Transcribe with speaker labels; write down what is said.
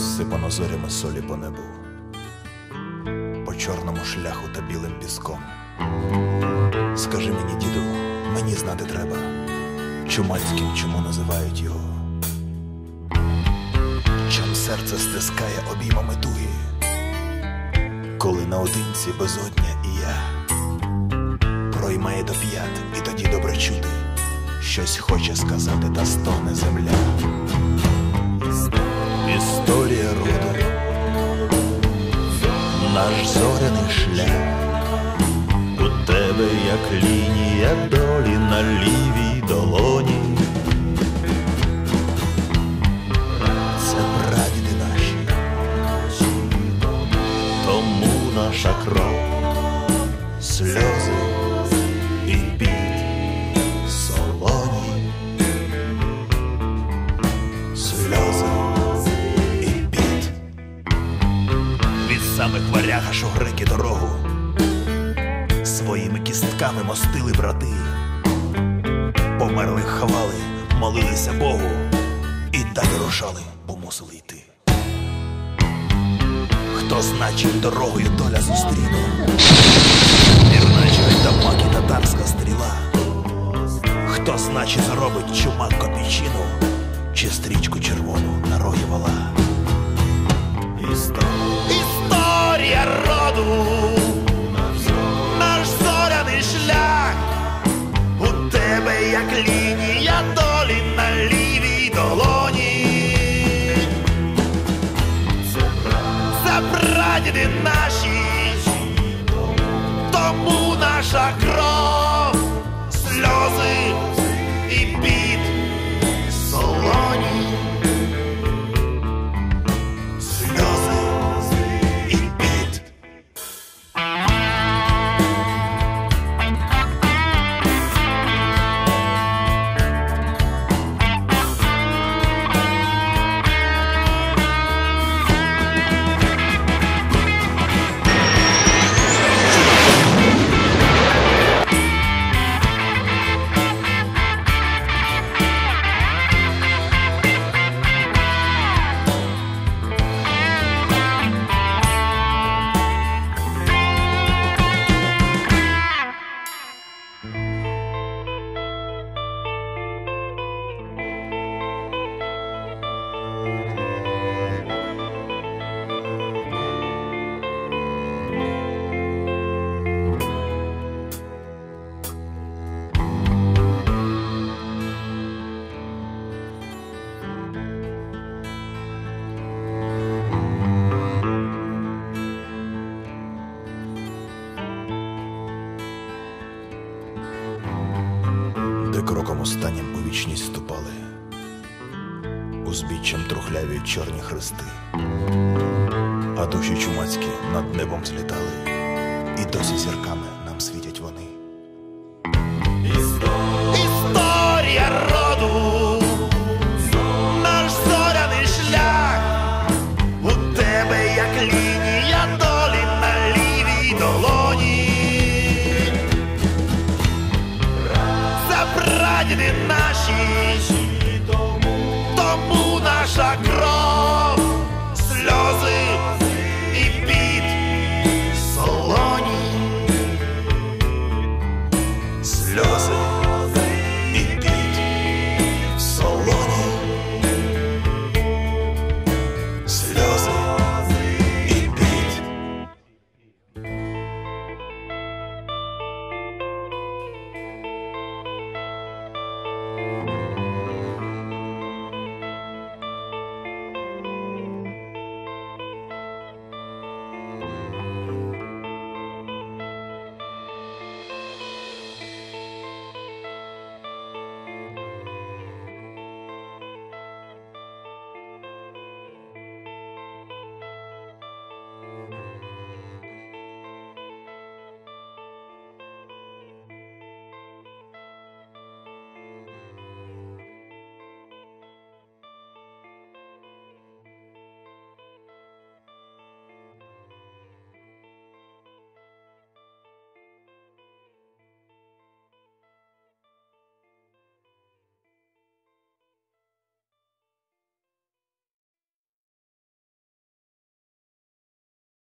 Speaker 1: розсипано зорями солі по небу, по чорному шляху та білим піском. Скажи мені, діду, мені знати треба, чумацьким чому називають його. Чом серце стискає обіймами туги, коли наодинці безодня і я проймає до п'ят, і тоді добре чути, щось хоче сказати, та стоне земля. Наш зоряний шлях, у тебе як лінія долі на лівій долоні. Це прадіди наші, тому наша кров, сльози самих варяг у греки дорогу своїми кістками мостили брати, померлих ховали, молилися Богу і далі рушали, бо мусили йти. Хто значить дорогою доля зустріне, Вірначе та маки татарська стріла, хто значить зробить чумак кроком останнім у вічність ступали, узбіччям трухляві чорні хрести, а душі чумацькі над небом злітали, і досі зірками нам світять прадіди наші, тому наша кров, сльози